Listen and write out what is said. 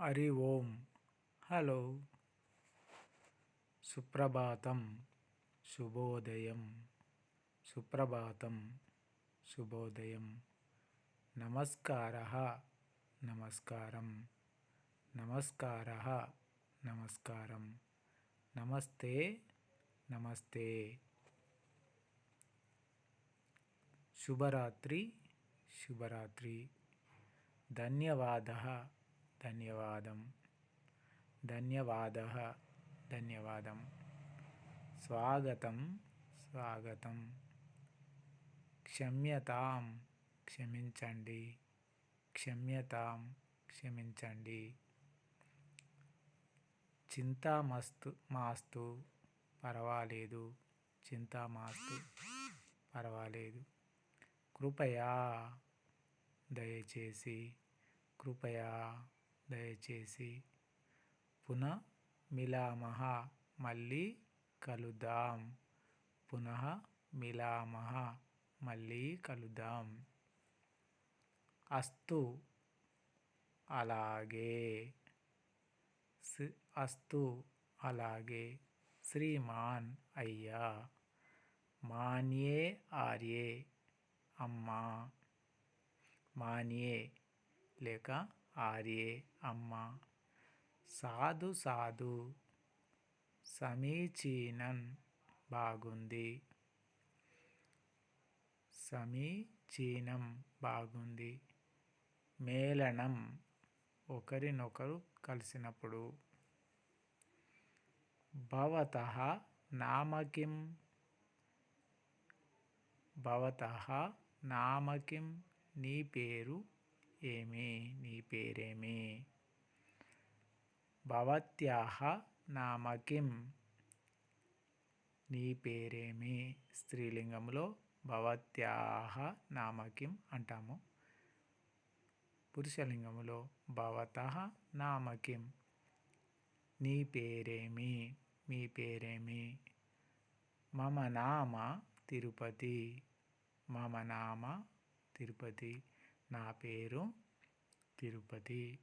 హరి ఓం. Hello. సుప్రభాతం. శుభోదయం. సుప్రభాతం. శుభోదయం. నమస్కార. నమస్కారం. నమస్కార. నమస్కారం. నమస్తే. నమస్తే. శుభరాత్రి. శుభరాత్రి. ధన్యవాద. ధన్యవాదం. ధన్యవాద. ధన్యవాదం. స్వాగతం. స్వాగతం. క్షమ్యతాం. క్షమించండి. క్షమ్యతాం. క్షమించండి. చింతామస్తు మాస్తు. పర్వాలేదు. చింతామాస్తు. పర్వాలేదు. కృపయా. దయచేసి కృపయా. దయచేసి పునః మిలామహ మళ్ళీ కలుద్దాం. పునః మిలామహ మళ్ళీ కలుద్దాం. అస్తు. అలాగే. అస్తు. అలాగే. శ్రీమాన్ అయ్యా. మాన్యే ఆర్యే. అమ్మ. మాన్యే. లేక ఆర్యే అమ్మ. సాధు సాధు. సమీచీనం. బాగుంది. సమీచీనం. బాగుంది. మేళనం. ఒకరినొకరు కలిసినప్పుడు. భవత నామకిం. భవత నామకిం. నీ పేరు ఏమి? నీ పేరేమి? భవత్యాహ నామకిం. నీ పేరేమి? స్త్రీలింగంలో భవత్యాహ నామకిం అంటాము. పురుషలింగములో భవత నామకిం. నీ పేరేమి? మీ పేరేమి? మమ నామ తిరుపతి. మమ నామ తిరుపతి. నా పేరు తిరుపతి.